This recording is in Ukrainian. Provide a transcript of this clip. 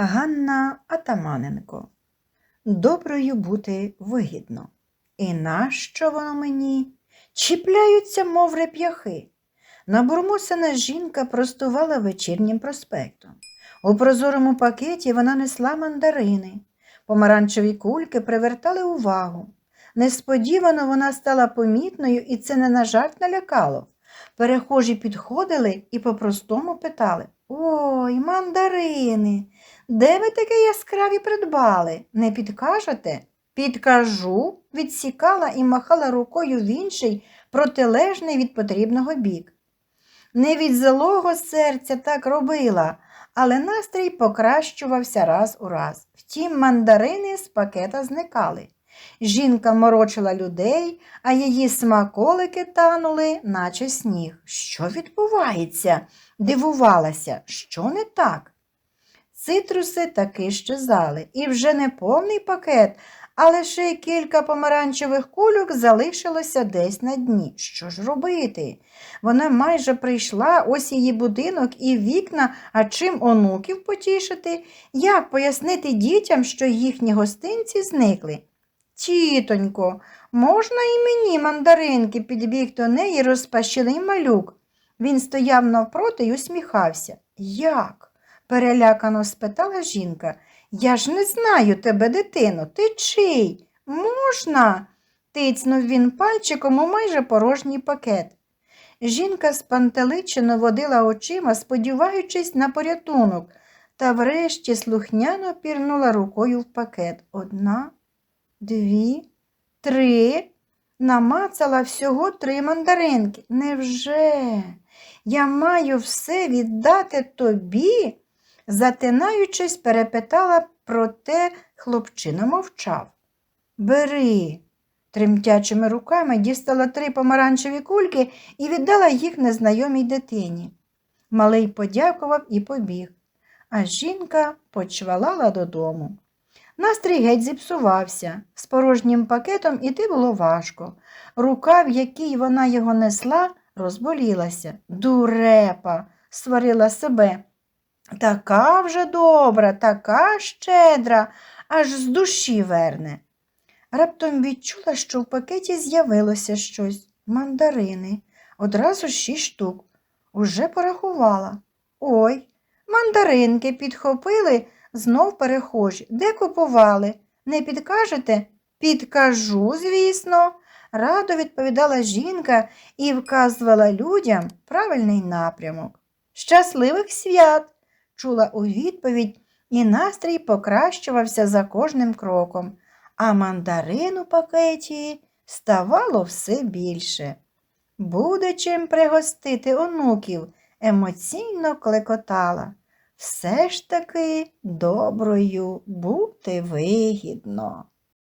Ганна Атаманенко. Доброю бути вигідно. І нащо воно мені? Чіпляються, мов реп'яхи. Набурмосена жінка простувала вечірнім проспектом. У прозорому пакеті вона несла мандарини. Помаранчеві кульки привертали увагу. Несподівано вона стала помітною, і це не на жарт налякало. Перехожі підходили і по-простому питали Ой, мандарини, де ви таке яскраві придбали? Не підкажете? Підкажу, відсікала і махала рукою в інший, протилежний від потрібного бік. Не від злого серця так робила, але настрій покращувався раз у раз. Втім, мандарини з пакета зникали. Жінка морочила людей, а її смаколики танули, наче сніг. Що відбувається? Дивувалася, що не так? Цитруси таки щезали, і вже не повний пакет, а лише кілька помаранчевих кульок залишилося десь на дні. Що ж робити? Вона майже прийшла, ось її будинок і вікна, а чим онуків потішити? Як пояснити дітям, що їхні гостинці зникли? Тітонько, можна і мені мандаринки підбіг до неї розпащений малюк. Він стояв навпроти й усміхався. Як? перелякано спитала жінка. Я ж не знаю тебе, дитино, ти чий? Можна? тицнув він пальчиком у майже порожній пакет. Жінка спантеличено водила очима, сподіваючись на порятунок, та врешті слухняно пірнула рукою в пакет. Одна, дві, три. Намацала всього три мандаринки. Невже? Я маю все віддати тобі? Затинаючись, перепитала, проте хлопчина мовчав. Бери. Тремтячими руками дістала три помаранчеві кульки і віддала їх незнайомій дитині. Малий подякував і побіг, а жінка почвалала додому. Настрій геть зіпсувався. З порожнім пакетом іти було важко. Рука, в якій вона його несла, розболілася. Дурепа, сварила себе. Така вже добра, така щедра, аж з душі верне. Раптом відчула, що в пакеті з'явилося щось мандарини. Одразу шість штук. Уже порахувала. Ой, мандаринки підхопили знов перехожі. Де купували? Не підкажете? Підкажу, звісно, радо відповідала жінка і вказувала людям правильний напрямок. Щасливих свят! чула у відповідь, і настрій покращувався за кожним кроком, а мандарин у пакеті ставало все більше. Буде чим пригостити онуків, емоційно клекотала. Все ж таки доброю бути вигідно.